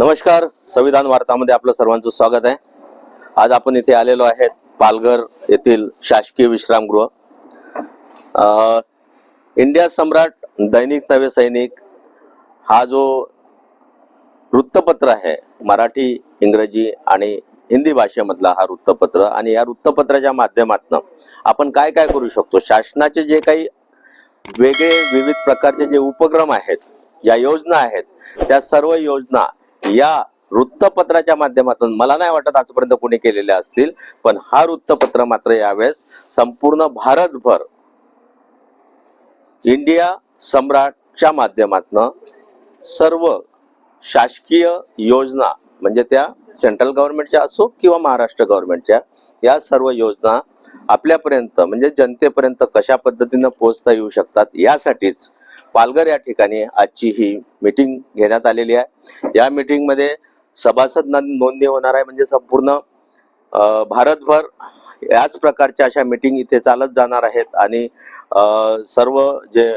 नमस्कार संविधान वार्तामध्ये आपलं सर्वांचं स्वागत आहे. आज आपण इथे आलेलो आहेत पालघर येथील शासकीय विश्रामगृह. इंडिया सम्राट दैनिक नवे सैनिक हा जो वृत्तपत्र आहे मराठी इंग्रजी आणि हिंदी भाषेमधला हा वृत्तपत्र आणि या वृत्तपत्राच्या माध्यमातून आपण काय काय करू शकतो? शासनाचे जे काही वेगळे विविध प्रकारचे जे उपक्रम आहेत ज्या योजना आहेत त्या सर्व योजना या वृत्तपत्राच्या माध्यमातून मला नाही वाटत आजपर्यंत कोणी केलेले असतील पण हा वृत्तपत्र मात्र यावेळेस संपूर्ण भारतभर इंडिया सम्राटच्या माध्यमातून सर्व शासकीय योजना म्हणजे त्या सेंट्रल गव्हर्नमेंटच्या असो किंवा महाराष्ट्र गव्हर्नमेंटच्या या सर्व योजना आपल्यापर्यंत म्हणजे जनतेपर्यंत कशा पद्धतीनं पोहोचता येऊ शकतात यासाठीच पालघर या ठिकाणी आजची ही मीटिंग घेण्यात आलेली आहे. या मीटिंगमध्ये सभासद नोंदणी होणार आहे म्हणजे संपूर्ण भारतभर याच प्रकारच्या अशा मीटिंग इथे चालत जाणार आहेत. आणि सर्व जे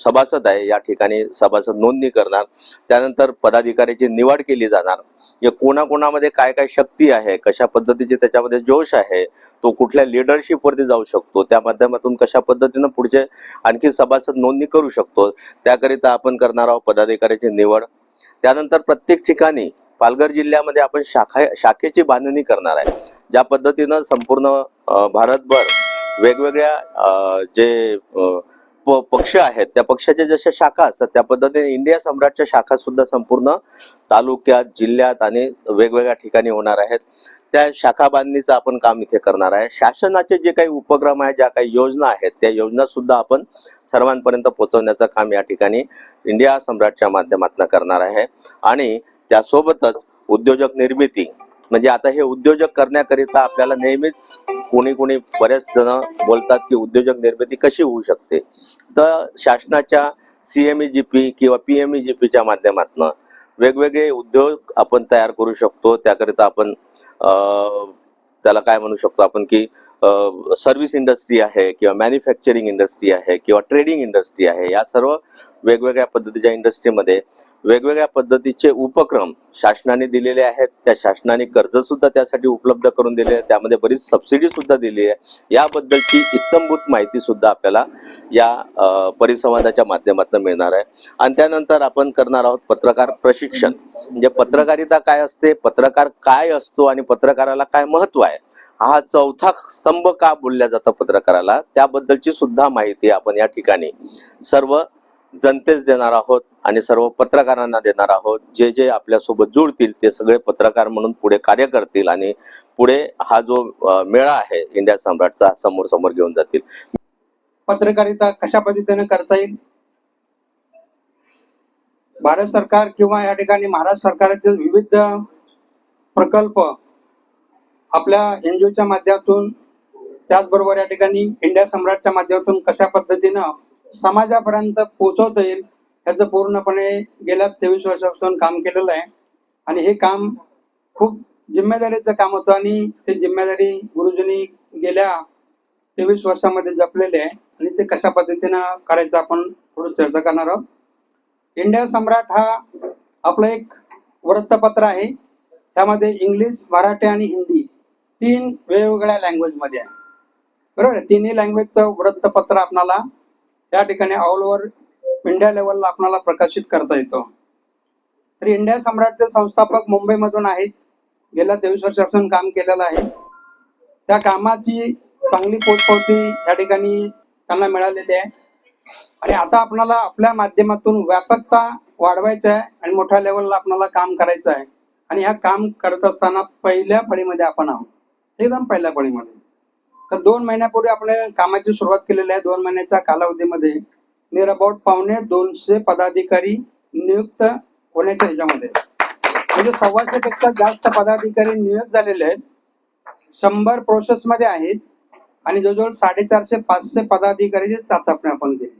सभासद आहे या ठिकाणी सभासद नोंदणी करणार. त्यानंतर पदाधिकाऱ्याची निवड केली जाणार. या कोणाकोणामध्ये काय काय शक्ती आहे कशा पद्धतीचे त्याच्यामध्ये जोश आहे तो कुठल्या लिडरशिपवरती जाऊ शकतो त्या माध्यमातून कशा पद्धतीनं पुढचे आणखी सभासद नोंदणी करू शकतो त्याकरिता आपण करणार आहोत पदाधिकाऱ्याची निवड. त्यानंतर प्रत्येक ठिकाणी पालघर जिल्ह्यामध्ये आपण शाखा शाखेची बांधणी करणार आहे. ज्या पद्धतीनं संपूर्ण भारतभर वेगवेगळ्या जे पक्ष आहेत त्या पक्षाच्या जशा शाखा असतात त्या पद्धतीने इंडिया सम्राटच्या शाखा सुद्धा संपूर्ण तालुक्यात जिल्ह्यात आणि वेगवेगळ्या ठिकाणी होणार आहेत. त्या शाखा बांधणीचं आपण काम इथे करणार आहे. शासनाचे जे काही उपक्रम आहे ज्या काही योजना आहेत त्या योजना सुद्धा आपण सर्वांपर्यंत पोहोचवण्याचं काम या ठिकाणी इंडिया सम्राटच्या माध्यमातून करणार आहे. आणि त्यासोबतच उद्योजक निर्मिती म्हणजे आता हे उद्योजक करण्याकरिता आपल्याला नेहमीच कोणी कोणी बरेच जण बोलतात की उद्योजक निर्मिती कशी होऊ शकते? तर शासनाच्या सीएमई जी पी किंवा पीएमईजीपीच्या माध्यमातून वेगवेगळे उद्योग आपण तयार करू शकतो. त्याकरिता आपण अं, त्याला काय म्हणू शकतो आपण की सर्व्हिस इंडस्ट्री आहे किंवा मॅन्युफॅक्चरिंग इंडस्ट्री आहे किंवा ट्रेडिंग इंडस्ट्री आहे या सर्व वेगवेगळ्या पद्धतीच्या इंडस्ट्रीमध्ये वेगवेगळ्या पद्धतीचे उपक्रम शासनाने दिलेले आहेत. त्या शासनाने कर्ज सुद्धा त्यासाठी उपलब्ध करून दिले आहे त्यामध्ये बरीच सबसिडी सुद्धा दिली आहे. याबद्दलची इत्तमभूत माहिती सुद्धा आपल्याला या परिसंवादाच्या माध्यमातून मिळणार आहे. आणि त्यानंतर आपण करणार आहोत पत्रकार प्रशिक्षण. म्हणजे पत्रकारिता काय असते? पत्रकार काय असतो? आणि पत्रकाराला काय महत्त्व आहे? हा चौथा स्तंभ का बोलल्या जातं पत्रकाराला? त्याबद्दलची सुद्धा माहिती आपण या ठिकाणी सर्व जनतेस देणार आहोत आणि सर्व पत्रकारांना देणार आहोत. जे जे आपल्यासोबत जुळतील ते सगळे पत्रकार म्हणून पुढे कार्य करतील आणि पुढे हा जो मेळा आहे इंडिया सम्राटचा समोर समोर घेऊन जातील. पत्रकारिता कशा पद्धतीने करता येईल? भारत सरकार किंवा या ठिकाणी महाराष्ट्र सरकारचे विविध प्रकल्प आपल्या एनजीओच्या माध्यमातून त्याचबरोबर या ठिकाणी इंडिया सम्राटच्या माध्यमातून कशा पद्धतीनं समाजापर्यंत पोहोचवता येईल याचं पूर्णपणे गेल्या तेवीस वर्षापासून काम केलेलं आहे. आणि हे काम खूप जिम्मेदारीचं काम होतं आणि ते जिम्मेदारी गुरुजींनी गेल्या तेवीस वर्षामध्ये जपलेले आहे. आणि ते कशा पद्धतीनं करायचं आपण थोडं चर्चा करणार आहोत. इंडिया सम्राट हा आपलं एक वृत्तपत्र आहे. त्यामध्ये इंग्लिश मराठी आणि हिंदी तीन वेगवेगळ्या लँग्वेजमध्ये आहे. बरोबर आहे? तिन्ही लँग्वेजचं वृत्तपत्र आपणाला त्या ठिकाणी ऑल ओव्हर इंडिया लेवलला आपणाला प्रकाशित करता येतो. तर इंडिया सम्राटचे संस्थापक मुंबईमधून आहेत. गेल्या तेवीस वर्षापासून काम केलेलं आहे. त्या कामाची चांगली पोचपावती या ठिकाणी त्यांना मिळालेली आहे. आणि आता आपणाला आपल्या माध्यमातून व्यापकता वाढवायचं आहे आणि मोठ्या लेवलला आपणाला काम करायचं आहे. आणि ह्या काम करत असताना पहिल्या फळीमध्ये आपण आहोत. एकदम पहिल्या फळीमध्ये तर दोन महिन्यापूर्वी आपण कामाची सुरुवात केलेली आहे. दोन महिन्याच्या कालावधीमध्ये नियर अबाउट पावणे दोनशे पदाधिकारी नियुक्त होण्याच्या ह्याच्यामध्ये. म्हणजे सव्वाशे पेक्षा जास्त पदाधिकारी नियुक्त झालेले आहेत. शंभर प्रोसेस मध्ये आहेत. आणि जवळजवळ साडेचारशे पाचशे पदाधिकारीची चाचपणी आपण केली.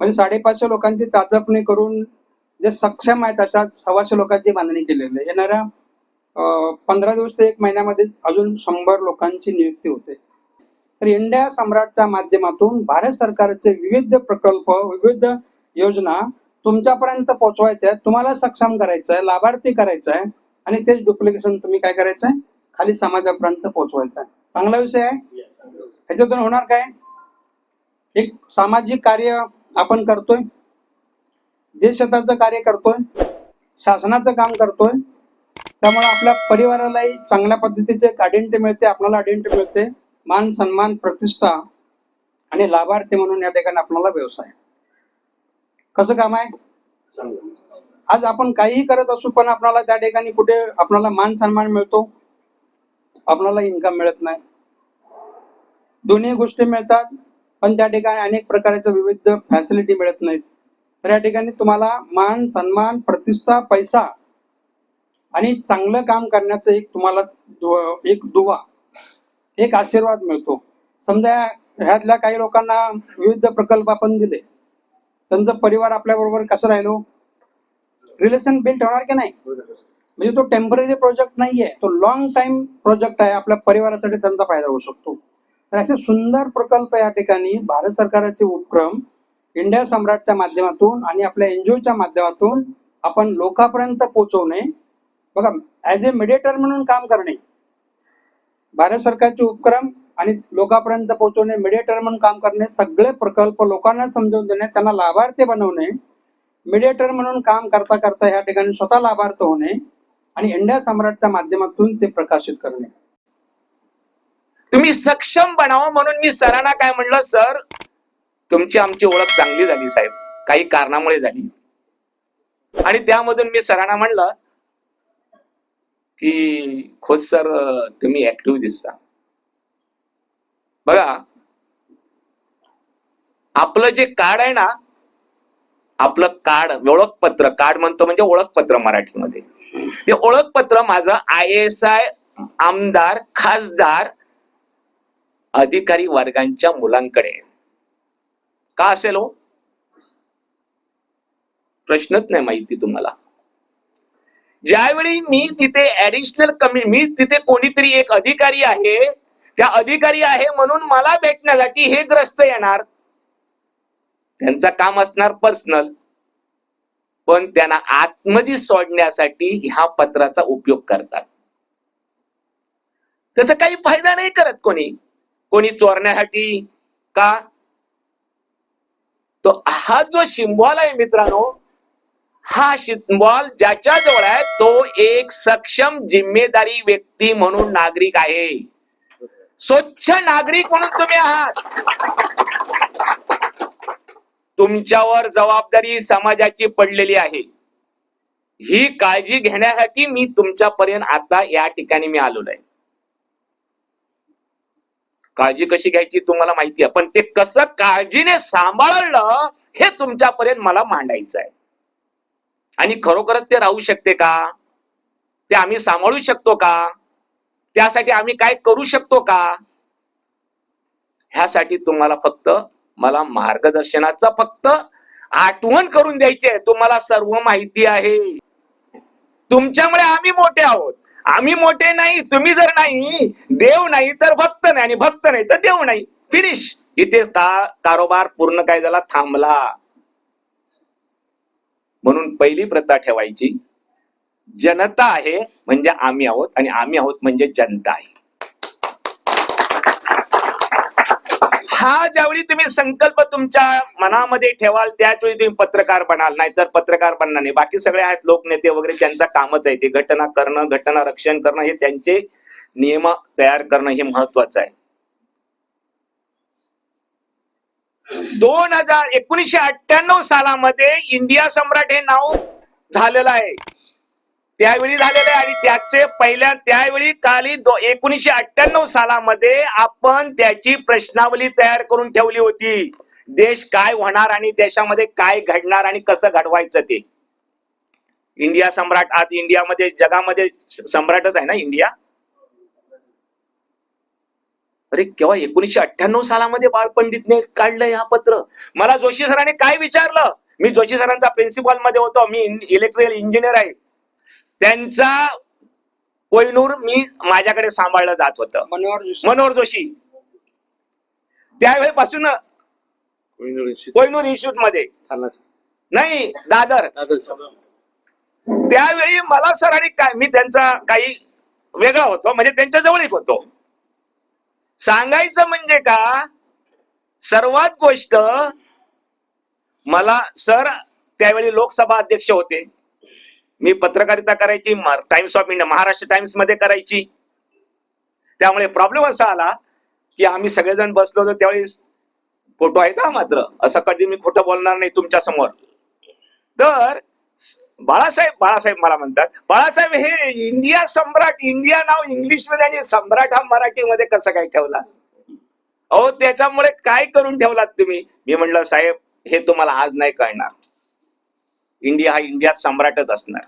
म्हणजे साडेपाचशे लोकांची चाचपणी करून जे सक्षम आहेत अशा सव्वाशे लोकांची बांधणी केलेली आहे. येणाऱ्या पंधरा दिवस ते एक महिन्यामध्ये अजून शंभर लोकांची नियुक्ती होते. तर इंडिया सम्राटच्या माध्यमातून भारत सरकारचे विविध प्रकल्प विविध योजना तुमच्यापर्यंत पोहोचवायच्या तुम्हाला सक्षम करायचं आहे लाभार्थी करायचं आहे आणि तेच डुप्लिकेशन तुम्ही काय करायचं आहे? खाली समाजापर्यंत पोहोचवायचं आहे. चांगला विषय आहे. ह्याच्यातून होणार काय? एक सामाजिक कार्य आपण करतोय. देशहिताचं कार्य करतोय. शासनाचं काम करतोय. त्यामुळे आपल्या परिवारालाही चांगल्या पद्धतीचे आयडेंटिटी मिळते आपल्याला आयडेंटिटी मिळते. मान सन्मान प्रतिष्ठा आणि लाभार्थी म्हणून या ठिकाणी आपल्याला व्यवसाय. कसं काम आहे? आज आपण काहीही करत असू पण आपल्याला त्या ठिकाणी कुठे आपल्याला मान सन्मान मिळतो? आपल्याला इन्कम मिळत नाही. दोन्ही गोष्टी मिळतात पण त्या ठिकाणी अनेक प्रकारच्या विविध फॅसिलिटी मिळत नाहीत. तर या ठिकाणी तुम्हाला मान सन्मान प्रतिष्ठा पैसा आणि चांगलं काम करण्याचं एक तुम्हाला एक दुवा एक आशीर्वाद मिळतो. समजा ह्यातल्या काही लोकांना विविध प्रकल्प आपण दिले. त्यांचा परिवार आपल्या बरोबर कसं राहिलो? रिलेशन बिल्ड होणार की नाही? म्हणजे तो टेंपररी प्रोजेक्ट नाहीये तो लॉंग टाइम प्रोजेक्ट आहे. आपल्या परिवारासाठी त्यांचा फायदा होऊ शकतो. तर असे सुंदर प्रकल्प या ठिकाणी भारत सरकारचे उपक्रम इंडिया सम्राटच्या माध्यमातून आणि आपल्या एनजीओच्या माध्यमातून आपण लोकांपर्यंत पोहोचवणे बघा ऍज ए मिडिएटर म्हणून काम करणे. भारत सरकारचे उपक्रम आणि लोकांपर्यंत पोहोचवणे मिडिएटर म्हणून काम करणे सगळे प्रकल्प लोकांना समजवून देणे त्यांना लाभार्थी बनवणे मिडिएटर म्हणून काम करता करता या ठिकाणी स्वतः लाभार्थ होणे आणि इंडिया सम्राटच्या माध्यमातून ते प्रकाशित करणे. तुम्ही सक्षम बनावं म्हणून मी सरांना काय म्हणलं सर? तुमची आमची ओळख चांगली झाली साहेब. काही कारणामुळे झाली. आणि त्यामधून मी सरांना म्हणलं की खोत सर तुम्ही ऍक्टिव्ह दिसता. बघा आपलं जे कार्ड आहे ना आपलं कार्ड ओळखपत्र कार्ड म्हणतो म्हणजे ओळखपत्र मराठीमध्ये. ते ओळखपत्र माझं आय एस आय आमदार खासदार अधिकारी वर्गांच्या मुलांकडे का असेल हो? प्रश्नच नाही माहिती तुम्हाला. ज्यावेळी मी तिथे ऍडिशनल कमी मी तिथे कोणीतरी एक अधिकारी आहे त्या अधिकारी आहे म्हणून मला भेटण्यासाठी हे ग्रस्त येणार. त्यांचं काम असणार पर्सनल पण त्यांना आतमध्ये सोडण्यासाठी ह्या पत्राचा उपयोग करतात. त्याचा काही फायदा नाही करत कोणी. कोणी चोरण्यासाठी का? तो हा जो शिंबॉल आहे मित्रांनो हा शिंबॉल ज्याच्या जवळ आहे तो एक सक्षम जिम्मेदारी व्यक्ती म्हणून नागरिक आहे. स्वच्छ नागरिक म्हणून तुम्ही आहात. तुमच्यावर जबाबदारी समाजाची पडलेली आहे. ही काळजी घेण्यासाठी मी तुमच्यापर्यंत आता या ठिकाणी मी आलेलो आहे. काळजी कशी घ्यायची तुम्हाला माहिती आहे पण ते कसं काळजीने सांभाळलं हे तुमच्यापर्यंत मला मांडायचं आहे. आणि खरोखरच ते राहू शकते का? ते आम्ही सांभाळू शकतो का? त्यासाठी आम्ही काय करू शकतो का? ह्यासाठी तुम्हाला फक्त मला मार्गदर्शनाचा फक्त आठवण करून द्यायची आहे तुम्हाला सर्व माहिती आहे. तुमच्यामुळे आम्ही मोठे आहोत. आम्ही मोठे नाही तुम्ही जर नाही देव नाही तर भक्त नाही. आणि भक्त नाही तर देव नाही. फिनिश इथे का कारोबार पूर्ण काय झाला? थांबला. म्हणून पहिली प्रथा ठेवायची जनता आहे म्हणजे आम्ही आहोत आणि आम्ही आहोत म्हणजे जनता आहे. हा ज्यावेळी तुम्ही संकल्प तुमच्या मनामध्ये ठेवाल त्याचवेळी तुम्ही पत्रकार बनाल नाहीतर पत्रकार बनणार नाही. बाकी सगळे आहेत लोकनेते वगैरे त्यांचा कामच आहे. ते घटना करणं घटना रक्षण करणं हे त्यांचे नियम तयार करणं हे महत्वाचं आहे. दोन हजार एकोणीशे अठ्ठ्याण्णव सालामध्ये इंडिया सम्राट हे नाव झालेलं आहे. त्यावेळी झालेलं आहे आणि त्याचे पहिल्या त्यावेळी काली एकोणीशे अठ्ठ्याण्णव सालामध्ये आपण त्याची प्रश्नावली तयार करून ठेवली होती. देश काय होणार आणि देशामध्ये काय घडणार आणि कसं घडवायचं ते? इंडिया सम्राट आज इंडियामध्ये जगामध्ये सम्राटच आहे ना इंडिया? अरे केव्हा एकोणीशे अठ्ठ्याण्णव सालामध्ये बाळ पंडितने काढलंय हा पत्र? मला जोशी सरांनी काय विचारलं? मी जोशी सरांचा प्रिन्सिपलमध्ये होतो मी इलेक्ट्रिकल इंजिनियर आहे. त्यांचा कोयनूर मी माझ्याकडे सांभाळलं जात होतं. मनोहर जोशी. मनोहर जोशी. त्यावेळेपासून कोयनूर इन्स्टिट्यूटमध्ये. नाही दादर. त्यावेळी मला सरांनी काय मी त्यांचा काही वेगळा होतो म्हणजे त्यांच्या जवळीक होतो. सांगायचं म्हणजे का सर्वात गोष्ट मला सर त्यावेळी लोकसभा अध्यक्ष होते. मी पत्रकारिता करायची टाइम्स ऑफ इंडिया महाराष्ट्र टाइम्समध्ये करायची. त्यामुळे प्रॉब्लेम असा आला की आम्ही सगळेजण बसलो होतो त्यावेळी फोटो आहे का मात्र. असं कधी मी खोटं बोलणार नाही तुमच्यासमोर तर बाळासाहेब बाळासाहेब मला म्हणतात. बाळासाहेब हे इंडिया सम्राट इंडिया नाव इंग्लिशमध्ये आणि सम्राट हा मराठीमध्ये कसं काय ठेवला? अहो त्याच्यामुळे काय करून ठेवलात तुम्ही? मी म्हणलं साहेब हे तुम्हाला आज नाही कळणार. इंडिया हा इंडिया सम्राटच असणार.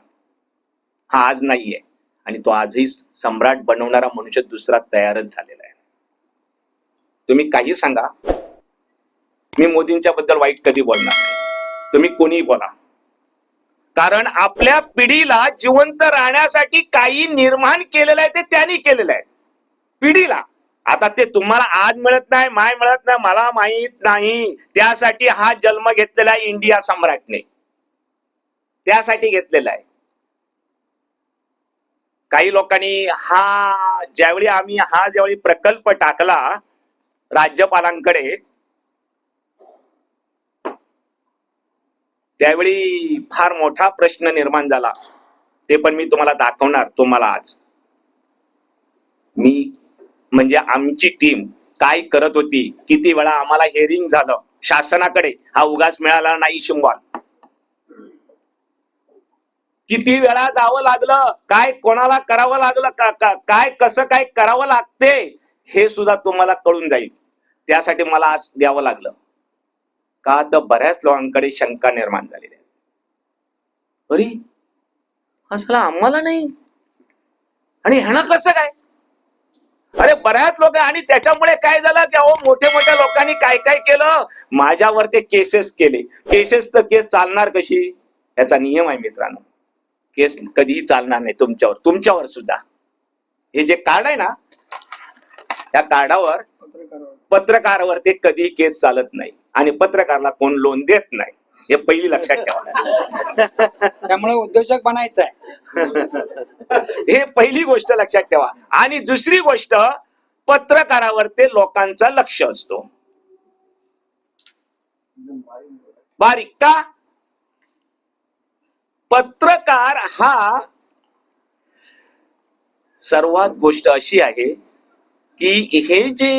हा आज नाहीये. आणि तो आजही सम्राट बनवणारा मनुष्य दुसरा तयारच झालेला आहे. तुम्ही काही सांगा. मी मोदींच्या बद्दल वाईट कधी बोलणार नाही. तुम्ही कोणीही बोला. कारण आपल्या पिढीला जिवंत राहण्यासाठी काही निर्माण केलेलं आहे ते त्यांनी केलेलं आहे. पिढीला. आता ते तुम्हाला आज मिळत नाही माय मिळत नाही मला माहीत नाही. त्यासाठी हा जन्म घेतलेला आहे इंडिया सम्राटने. त्यासाठी घेतलेला आहे. काही लोकांनी हा ज्यावेळी आम्ही हा ज्यावेळी प्रकल्प टाकला राज्यपालांकडे त्यावेळी फार मोठा प्रश्न निर्माण झाला. ते पण मी तुम्हाला दाखवणार तुम्हाला आज. मी म्हणजे आमची टीम काय करत होती किती वेळा आम्हाला हेरिंग झालं शासनाकडे हा उगाच मिळाला नाही शिंगवाल किती वेळा जावं लागलं काय कोणाला करावं लागलं का- का- काय कसं काय करावं लागते हे सुद्धा तुम्हाला कळून जाईल. त्यासाठी मला आज द्यावं लागलं. का तर बऱ्याच लोकांकडे शंका निर्माण झालेली आहे. अरे असला आम्हाला नाही. आणि ह्यानं कसं काय? अरे बऱ्याच लोक आणि त्याच्यामुळे काय झालं की अहो मोठ्या मोठ्या लोकांनी काय काय केलं? माझ्यावर ते केसेस केले. केसेस तर केस चालणार कशी? याचा नियम आहे मित्रांनो. केस कधीही चालणार नाही तुमच्यावर. तुमच्यावर सुद्धा. हे जे कार्ड आहे ना त्या कार्डावर पत्रकारावर ते कधीही केस चालत नाही. आणि पत्रकारला कोण लोन देत नाही हे पहिली लक्षात ठेवा. त्यामुळे उद्योजक बनायचं आहे. हे पहिली गोष्ट लक्षात ठेवा. आणि दुसरी गोष्ट पत्रकारावर ते लोकांचा लक्ष असतो. बारीक का? पत्रकार हा सर्वात गोष्ट अशी आहे की हे जे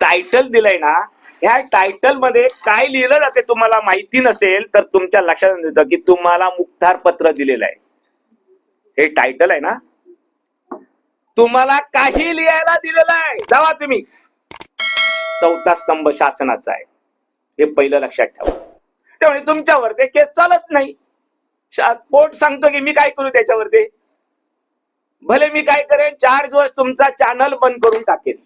टायटल दिलंय ना ह्या टायटलमध्ये काय लिहिलं जाते तुम्हाला माहिती नसेल तर तुमच्या लक्षात येतं की तुम्हाला मुक्तार पत्र दिलेलं आहे. हे टायटल आहे ना? तुम्हाला काही लिहायला दिलेलं आहे. जावा तुम्ही. चौथा स्तंभ शासनाचा आहे. हे पहिलं लक्षात ठेवा. त्यामुळे तुमच्यावर ते केस चालत नाही. कोर्ट सांगतो की मी काय करू त्याच्यावरती? भले मी काय करेन चार दिवस तुमचा चॅनल बंद करून टाकेन.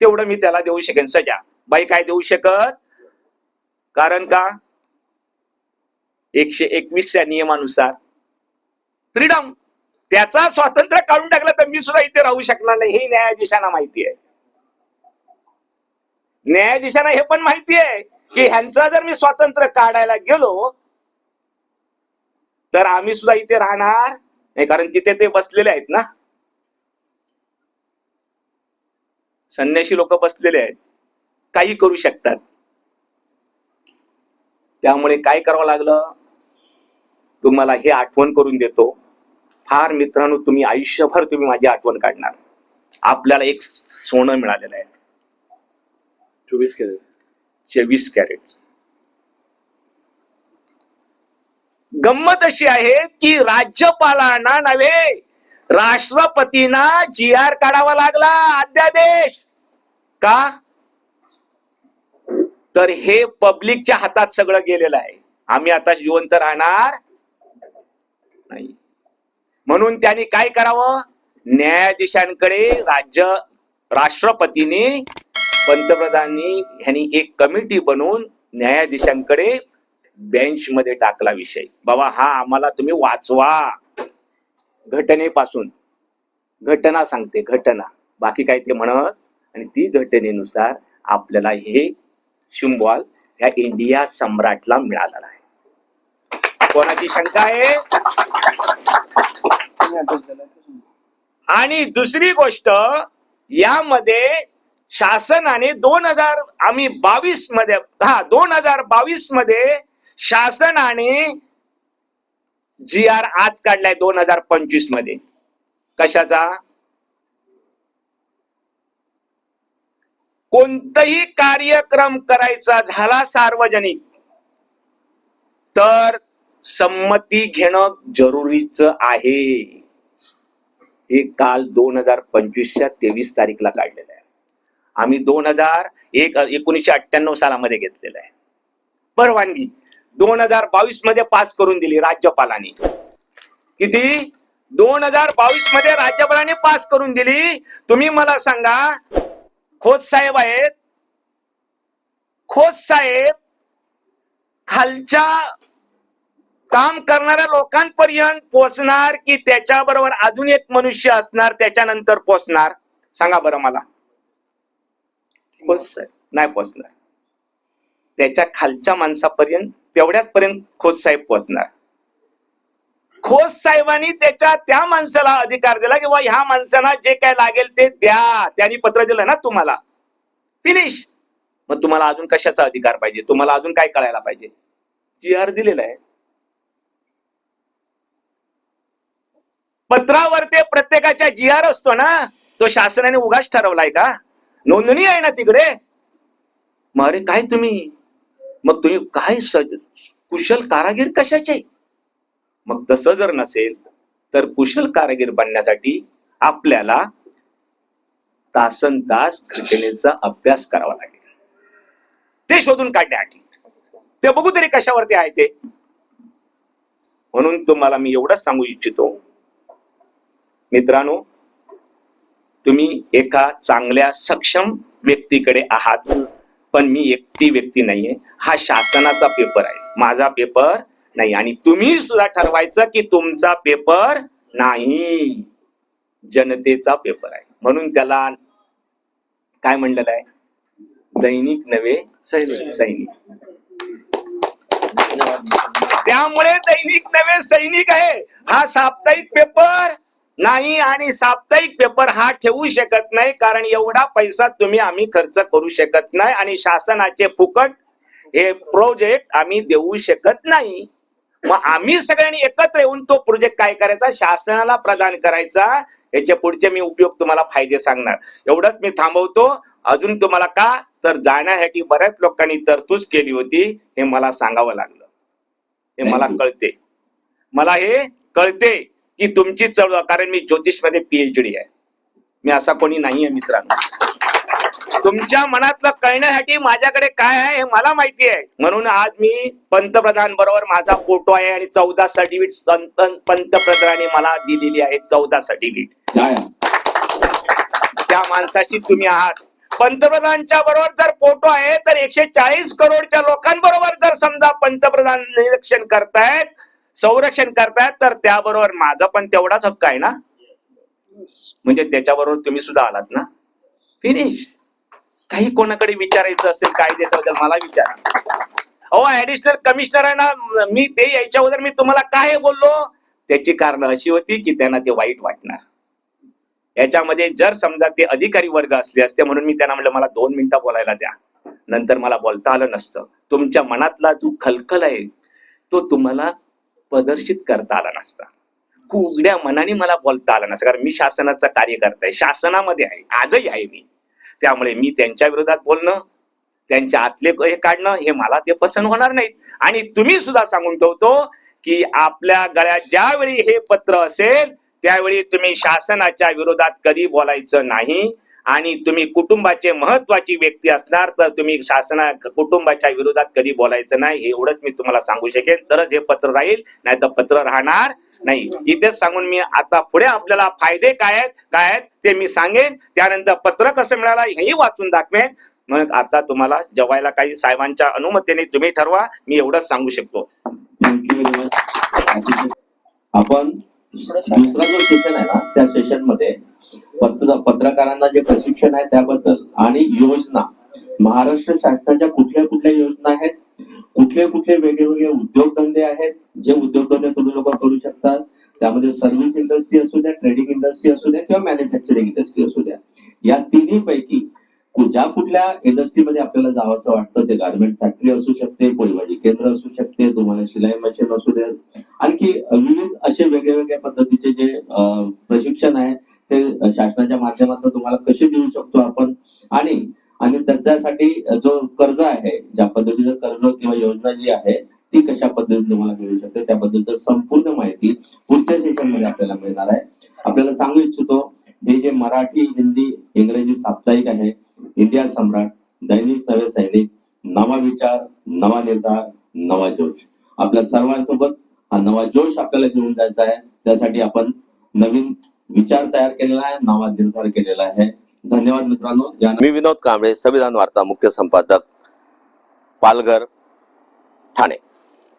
तेवढं मी त्याला देऊ शकेन. सजा. बाई काय देऊ शकत? कारण का? एकशे एकवीसच्या नियमानुसार. फ्रीडम त्याचा स्वातंत्र्य काढून टाकलं तर मी सुद्धा इथे राहू शकणार नाही. हे न्यायाधीशांना माहिती आहे. न्यायाधीशांना हे पण माहिती आहे की ह्यांचा जर मी स्वातंत्र्य काढायला गेलो तर आम्ही सुद्धा इथे राहणार. नाही कारण तिथे ते बसलेले आहेत ना. संन्याशी लोक बसलेले आहेत. काही करू शकतात. त्यामुळे काय करावं लागलं? तुम्हाला हे आठवण करून देतो. फार मित्रांनो तुम्ही आयुष्यभर तुम्ही माझी आठवण काढणार. आपल्याला एक सोनं मिळालेलं आहे. चोवीस केले चोवीस कॅरेट. गंमत अशी आहे की राज्यपालांना नव्हे राष्ट्रपतींना जी आर काढावा लागला. अध्यादेश का? तर हे पब्लिकच्या हातात सगळं गेलेलं आहे. आम्ही आता जिवंत राहणार नाही. म्हणून त्यांनी काय करावं? न्यायाधीशांकडे राज्य राष्ट्रपतीने पंतप्रधानांनी ह्यांनी एक कमिटी बनवून न्यायाधीशांकडे बेंच मध्ये टाकला विषय. बाबा हा आम्हाला तुम्ही वाचवा. घटनेपासून. घटना सांगते घटना. बाकी काय ते म्हणत. आणि ती घटनेनुसार आपल्याला हे शिंबॉल ह्या इंडिया सम्राटला मिळालेला आहे. कोणाची शंका आहे? आणि दुसरी गोष्ट यामध्ये शासनाने दोन हजार आम्ही बावीसमध्ये हा दोन हजार बावीसमध्ये शासनाने जी आर आज काढलाय दोन हजार पंचवीसमध्ये. कशाचा? कोणताही कार्यक्रम करायचा झाला सार्वजनिक तर संमती घेणं जरुरीच आहे. हे काल दोन हजार पंचवीसच्या तेवीस तारीखला काढलेलं आहे. आम्ही दोन हजार एक एकोणीसशे अठ्ठ्याण्णव सालामध्ये घेतलेलं आहे. परवानगी दोन हजार बावीसमध्ये पास करून दिली राज्यपालांनी. किती? दोन हजार बावीसमध्ये राज्यपालांनी पास करून दिली. तुम्ही मला सांगा खोत साहेब आहेत. खोत साहेब खालच्या काम करणाऱ्या लोकांपर्यंत पोचणार की त्याच्याबरोबर अजून एक मनुष्य असणार त्याच्यानंतर पोचणार सांगा बरं मला. खोत साहेब नाही पोचणार त्याच्या खालच्या माणसापर्यंत तेवढ्याच पर्यंत खोत साहेब पोचणार खोस साहेबांनी त्याच्या त्या माणसाला अधिकार दिला किंवा ह्या माणसाला जे काय लागेल ते द्या. त्यांनी पत्र दिलं ना तुम्हाला. फिनिश मग तुम्हाला अजून कशाचा अधिकार पाहिजे? तुम्हाला अजून काय कळायला पाहिजे? जी आर दिलेला आहे. पत्रावर ते प्रत्येकाच्या जी आर असतो ना तो शासनाने उगाच ठरवलाय का? नोंदणी आहे ना तिकडे. मग अरे काय तुम्ही? मग तुम्ही काय कुशल कारागीर कशाचे? मग तसं जर नसेल तर कुशल कारागीर बनण्यासाठी आपल्याला तासन तास घटनेचा अभ्यास करावा लागेल. ते शोधून काढण्यासाठी. ते बघू तरी कशावरती आहे ते. म्हणून तुम्हाला मी एवढंच सांगू इच्छितो. मित्रांनो तुम्ही एका चांगल्या सक्षम व्यक्तीकडे आहात पण मी एकटी व्यक्ती नाहीये. हा शासनाचा पेपर आहे. माझा पेपर नाही. आणि तुम्ही सुद्धा ठरवायचं की तुमचा पेपर नाही. जनतेचा पेपर आहे. म्हणून त्याला काय म्हणलेलं आहे? दैनिक नव्हे सैनिक. सैनिक. त्यामुळे दैनिक नव्हे सैनिक आहे. हा साप्ताहिक पेपर नाही आणि साप्ताहिक पेपर हा ठेवू शकत नाही कारण एवढा पैसा तुम्ही आम्ही खर्च करू शकत नाही आणि शासनाचे फुकट हे प्रोजेक्ट आम्ही देऊ शकत नाही. मग आम्ही सगळ्यांनी एकत्र येऊन तो प्रोजेक्ट काय करायचा? शासनाला प्रदान करायचा. याचे पुढचे मी उपयोग तुम्हाला फायदे सांगणार. एवढंच मी थांबवतो. अजून तुम्हाला का? तर जाण्यासाठी बऱ्याच लोकांनी तरतूद केली होती. हे मला सांगावं लागलं. हे मला कळते. मला हे कळते की तुमची चळवळ कारण मी ज्योतिषमध्ये पीएचडी आहे. मी असा कोणी नाहीये मित्रांनो. तुमच्या मनातलं कळण्यासाठी माझ्याकडे काय आहे हे मला माहिती आहे. म्हणून आज मी पंतप्रधान बरोबर माझा फोटो आहे आणि चौदा सर्टिफिकेट पंतप्रधानाने मला दिलेली आहे चौदा सर्टिफिकेट त्या माणसाशी तुम्ही आहात. पंतप्रधानच्या बरोबर जर फोटो आहे तर एकशे चाळीस करोडच्या लोकांबरोबर जर समजा पंतप्रधान निरीक्षण करतायत संरक्षण करतायत तर त्याबरोबर माझा पण तेवढाच हक्क आहे ना? म्हणजे त्याच्याबरोबर तुम्ही सुद्धा आलात ना? फिनिश काही कोणाकडे विचारायचं असेल कायद्याबद्दल मला विचारा. अहो ऍडिशनल कमिशनर आहे ना मी ते यायच्या अगोदर मी तुम्हाला काय बोललो? त्याची कारण अशी होती की त्यांना ते वाईट वाटणार. याच्यामध्ये जर समजा ते अधिकारी वर्ग असले असते म्हणून मी त्यांना म्हटलं मला दोन मिनिटं बोलायला द्या. नंतर मला बोलता आलं नसतं. तुमच्या मनातला जो खलखल आहे तो तुम्हाला प्रदर्शित करता आला नसता. उघड्या मनाने मला बोलता आलं नसतं. कारण मी शासनाचा कार्यकर्ता आहे. शासनामध्ये आहे. आजही आहे मी. त्यामुळे मी त्यांच्या विरोधात बोलणं त्यांच्या आतले हे काढणं हे मला ते पसंत होणार नाहीत. आणि तुम्ही सुद्धा सांगून ठेवतो की आपल्या गळ्यात ज्यावेळी हे पत्र असेल त्यावेळी तुम्ही शासनाच्या विरोधात कधी बोलायचं नाही. आणि तुम्ही कुटुंबाचे महत्वाची व्यक्ती असणार तर तुम्ही शासना कुटुंबाच्या विरोधात कधी बोलायचं नाही एवढंच मी तुम्हाला सांगू शकेन. तरच हे पत्र राहील नाही तर पत्र राहणार. नाही. इथेच सांगून मी आता पुढे आपल्याला फायदे काय आहेत काय आहेत ते मी सांगेन. त्यानंतर पत्र कसं मिळालं हेही वाचून दाखवेन. मग आता तुम्हाला जेवायला काही साहेबांच्या अनुमतीने तुम्ही ठरवा मी एवढंच सांगू शकतो. आपण दुसरा जो सेशन आहे ना त्या सेशनमध्ये पत्र पत्रकारांना जे प्रशिक्षण आहे त्याबद्दल आणि योजना महाराष्ट्र शासनाच्या कुठल्या कुठल्या योजना आहेत कुठले कुठले वेगवेगळे उद्योगधंदे आहेत जे उद्योगधंदे तुम्ही लोक करू शकता त्यामध्ये सर्व्हिस इंडस्ट्री असू द्या ट्रेडिंग इंडस्ट्री असू द्या किंवा मॅन्युफॅक्चरिंग इंडस्ट्री असू द्या. या तिन्ही पैकी ज्या कुठल्या इंडस्ट्रीमध्ये आपल्याला जावंसं वाटतं ते गार्मेंट फॅक्टरी असू शकते पोळीभाजी केंद्र असू शकते तुम्हाला शिलाई मशीन असू द्या. आणखी विविध असे वेगळ्या वेगळ्या पद्धतीचे जे प्रशिक्षण आहे ते शासनाच्या माध्यमातून तुम्हाला कसे देऊ शकतो आपण? आणि आणि त्याच्यासाठी जो कर्ज आहे ज्या पद्धतीचं कर्ज किंवा योजना जी आहे ती कशा पद्धतीने तुम्हाला मिळू शकते त्याबद्दलचं संपूर्ण माहिती पुढच्या सेशनमध्ये आपल्याला मिळणार आहे. आपल्याला सांगू इच्छितो हे जे मराठी हिंदी इंग्रजी साप्ताहिक आहे इंडिया सम्राट दैनिक नवे सैनिक नवा विचार नवा निर्धार नवा जोश. आपल्या सर्वांसोबत हा नवा जोश आपल्याला घेऊन जायचा आहे. त्यासाठी आपण नवीन विचार तयार केलेला आहे नवा निर्धार केलेला आहे. धन्यवाद मित्रांनो. मी विनोद कांबळे संविधान वार्ता मुख्य संपादक पालघर ठाणे.